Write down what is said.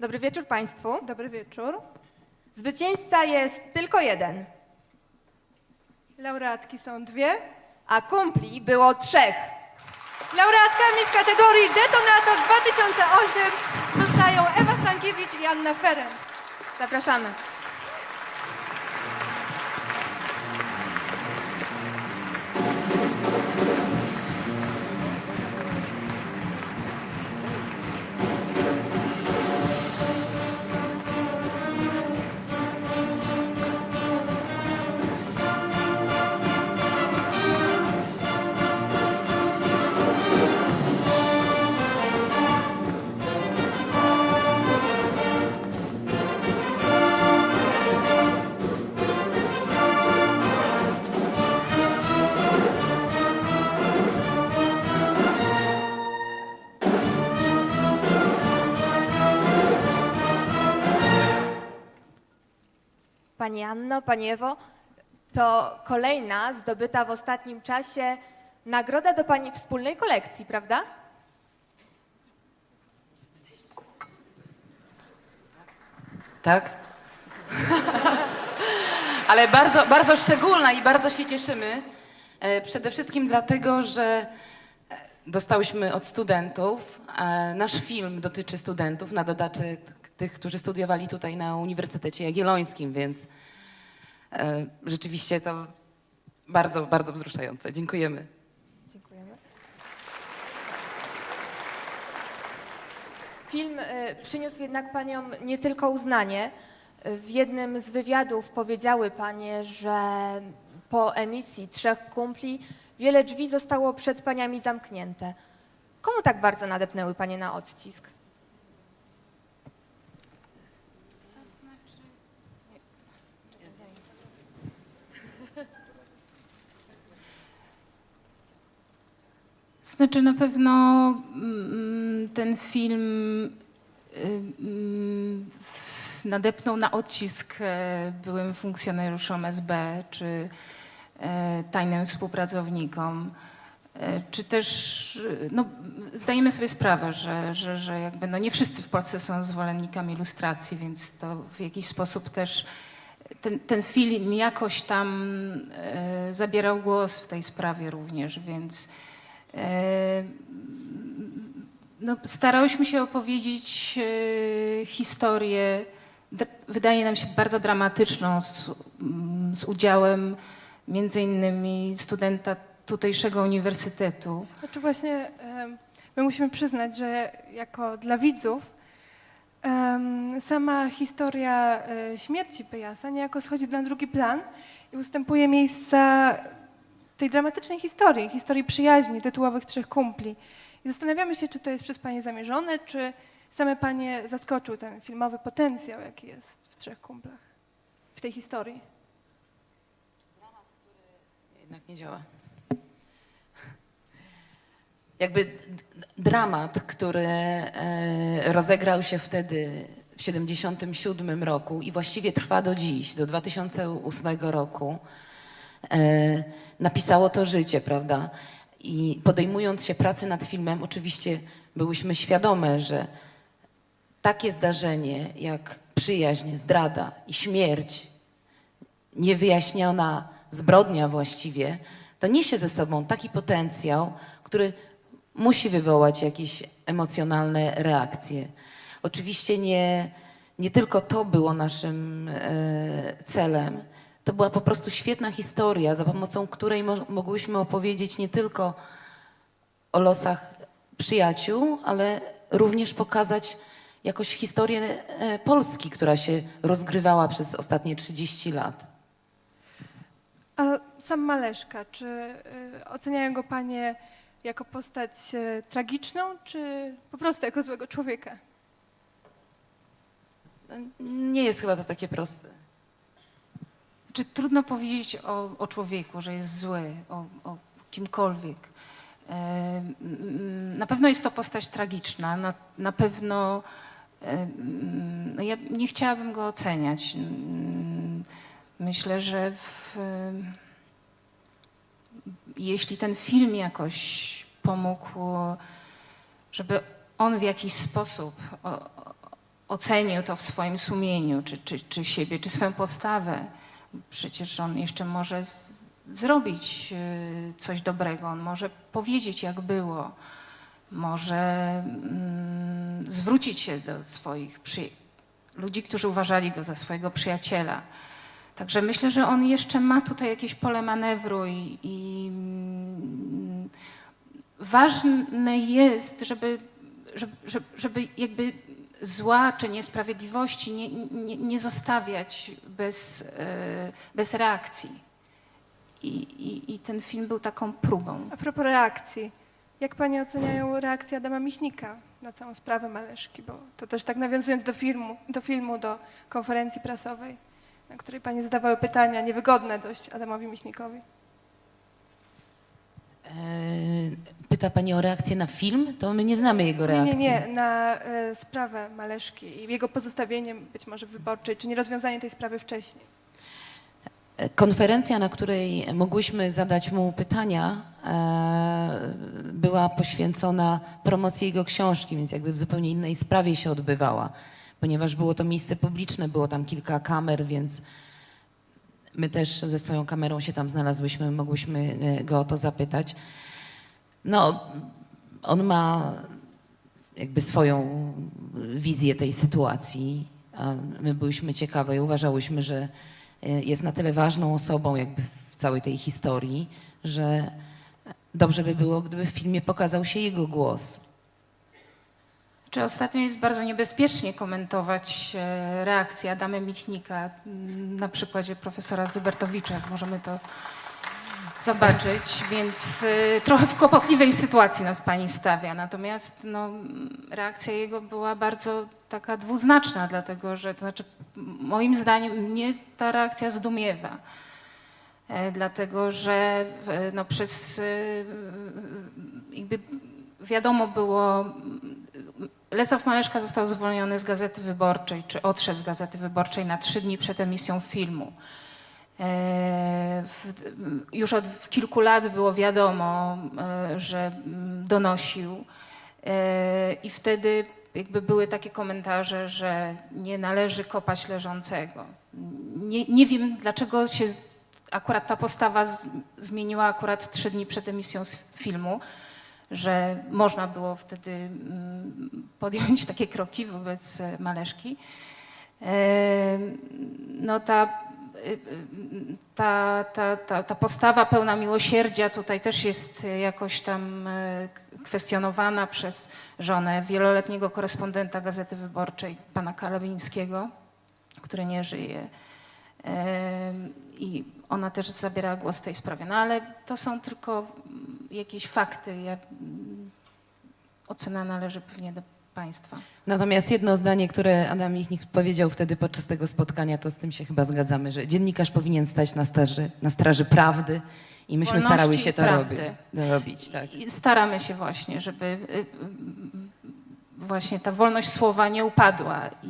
Dobry wieczór Państwu. Dobry wieczór. Zwycięzca jest tylko jeden, Laureatki są dwie. a kumpli było trzech. Laureatkami w kategorii Detonator 2008 zostają Ewa Stankiewicz i Anna Ferenc. Zapraszamy. Pani Anno, Pani Ewo, to kolejna zdobyta w ostatnim czasie nagroda do Pani wspólnej kolekcji, prawda? Tak? Ale bardzo, bardzo szczególna i bardzo się cieszymy. E, Przede wszystkim dlatego, że e, dostałyśmy od studentów. e, Nasz film dotyczy studentów, na dodatek tych, którzy studiowali tutaj na Uniwersytecie Jagiellońskim, więc e, rzeczywiście to bardzo, bardzo wzruszające. Dziękujemy. Dziękujemy. Film y, przyniósł jednak Paniom nie tylko uznanie. W jednym z wywiadów powiedziały Panie, że po emisji Trzech Kumpli wiele drzwi zostało przed Paniami zamknięte. Komu tak bardzo nadepnęły Panie na odcisk? Znaczy na pewno mm, ten film y, mm, nadepnął na odcisk e, byłym funkcjonariuszom SB czy e, tajnym współpracownikom. E, Czy też no, zdajemy sobie sprawę, że, że, że jakby no nie wszyscy w Polsce są zwolennikami lustracji, więc to w jakiś sposób też ten, ten film jakoś tam zabierał głos w tej sprawie również, więc no, starałyśmy się opowiedzieć e, historię, wydaje nam się bardzo dramatyczną, z, z udziałem między innymi studenta tutejszego uniwersytetu. Znaczy właśnie my musimy przyznać, że jako dla widzów sama historia e, śmierci Pejasa niejako schodzi na drugi plan i ustępuje miejsca tej dramatycznej historii, historii przyjaźni tytułowych trzech kumpli. I zastanawiamy się, czy to jest przez Panie zamierzone, czy same Panie zaskoczył ten filmowy potencjał, jaki jest w trzech kumplach, w tej historii. Jednak nie działa. Jakby dramat, który e, rozegrał się wtedy w 77 roku i właściwie trwa do dziś, do 2008 roku, napisało to życie, prawda? I podejmując się pracy nad filmem, oczywiście byłyśmy świadome, że takie zdarzenie jak przyjaźń, zdrada i śmierć niewyjaśniona zbrodnia właściwie, to niesie ze sobą taki potencjał, który musi wywołać jakieś emocjonalne reakcje. Oczywiście nie, nie tylko to było naszym e, celem. To była po prostu świetna historia, za pomocą której mo- mogłyśmy opowiedzieć nie tylko o losach przyjaciół, ale również pokazać jakoś historię e, Polski, która się rozgrywała przez ostatnie 30 lat. A sam Maleszka, czy y, oceniają go Panie jako postać y, tragiczną, czy po prostu jako złego człowieka? Nie jest chyba to takie proste. Czy trudno powiedzieć o, o człowieku, że jest zły, o, o kimkolwiek. E, mm, Na pewno jest to postać tragiczna, na, na pewno e, mm, no ja nie chciałabym go oceniać. Mm, Myślę, że w, jeśli ten film jakoś pomógł, żeby on w jakiś sposób ocenił to w swoim sumieniu, czy, czy, czy siebie, czy swoją postawę. Przecież on jeszcze może z, zrobić e, coś dobrego, on może powiedzieć, jak było, może mm, zwrócić się do swoich ludzi, którzy uważali go za swojego przyjaciela. Także myślę, że on jeszcze ma tutaj jakieś pole manewru i, i mm, ważne jest, żeby, żeby, żeby jakby zła czy niesprawiedliwości nie, nie, nie zostawiać bez, e, bez reakcji. I, i, I ten film był taką próbą. A propos reakcji, jak Pani oceniają reakcję Adama Michnika na całą sprawę Maleszki? Bo to też tak nawiązując do filmu, do, filmu, do konferencji prasowej, na której Pani zadawały pytania niewygodne dość Adamowi Michnikowi. E, Pyta Pani o reakcję na film? To my nie znamy jego Nie, reakcji. nie, nie, na e, sprawę Maleszki i jego pozostawienie być może wyborczej, czy nie rozwiązanie tej sprawy wcześniej. Konferencja, na której mogłyśmy zadać mu pytania, e, była poświęcona promocji jego książki, więc jakby w zupełnie innej sprawie się odbywała, ponieważ było to miejsce publiczne, było tam kilka kamer, więc my też ze swoją kamerą się tam znalazłyśmy, mogłyśmy e, go o to zapytać. No, on ma jakby swoją wizję tej sytuacji, a my byliśmy ciekawe i uważałyśmy, że e, jest na tyle ważną osobą jakby w całej tej historii, że dobrze by było, gdyby w filmie pokazał się jego głos. Czy ostatnio jest bardzo niebezpiecznie komentować e, reakcję Adama Michnika na przykładzie profesora Zybertowicza, możemy to zobaczyć, więc e, trochę w kłopotliwej sytuacji nas pani stawia. Natomiast no, reakcja jego była bardzo taka dwuznaczna, dlatego że, to znaczy moim zdaniem mnie ta reakcja zdumiewa. E, Dlatego, że no, przez e, jakby wiadomo było, Lesław Maleszka został zwolniony z Gazety Wyborczej, czy odszedł z Gazety Wyborczej na trzy dni przed emisją filmu. E, już od kilku lat było wiadomo, e, że mm, donosił E, i wtedy jakby były takie komentarze, że nie należy kopać leżącego. Nie, nie wiem, dlaczego się akurat ta postawa zmieniła akurat trzy dni przed emisją filmu, że można było wtedy mm, podjąć takie kroki wobec Maleszki. No ta, ta, ta, ta, ta postawa pełna miłosierdzia tutaj też jest jakoś tam e, kwestionowana przez żonę wieloletniego korespondenta Gazety Wyborczej, pana Kalabińskiego, który nie żyje. I ona też zabierała głos w tej sprawie. No ale to są tylko jakieś fakty. Ja, mm, ocena należy pewnie do państwa. Natomiast jedno zdanie, które Adam Michnik powiedział wtedy podczas tego spotkania, to z tym się chyba zgadzamy, że dziennikarz powinien stać na, staży, na straży prawdy i myśmy Wolności starały się to robić. robić tak. I staramy się właśnie, żeby y, y, właśnie ta wolność słowa nie upadła i,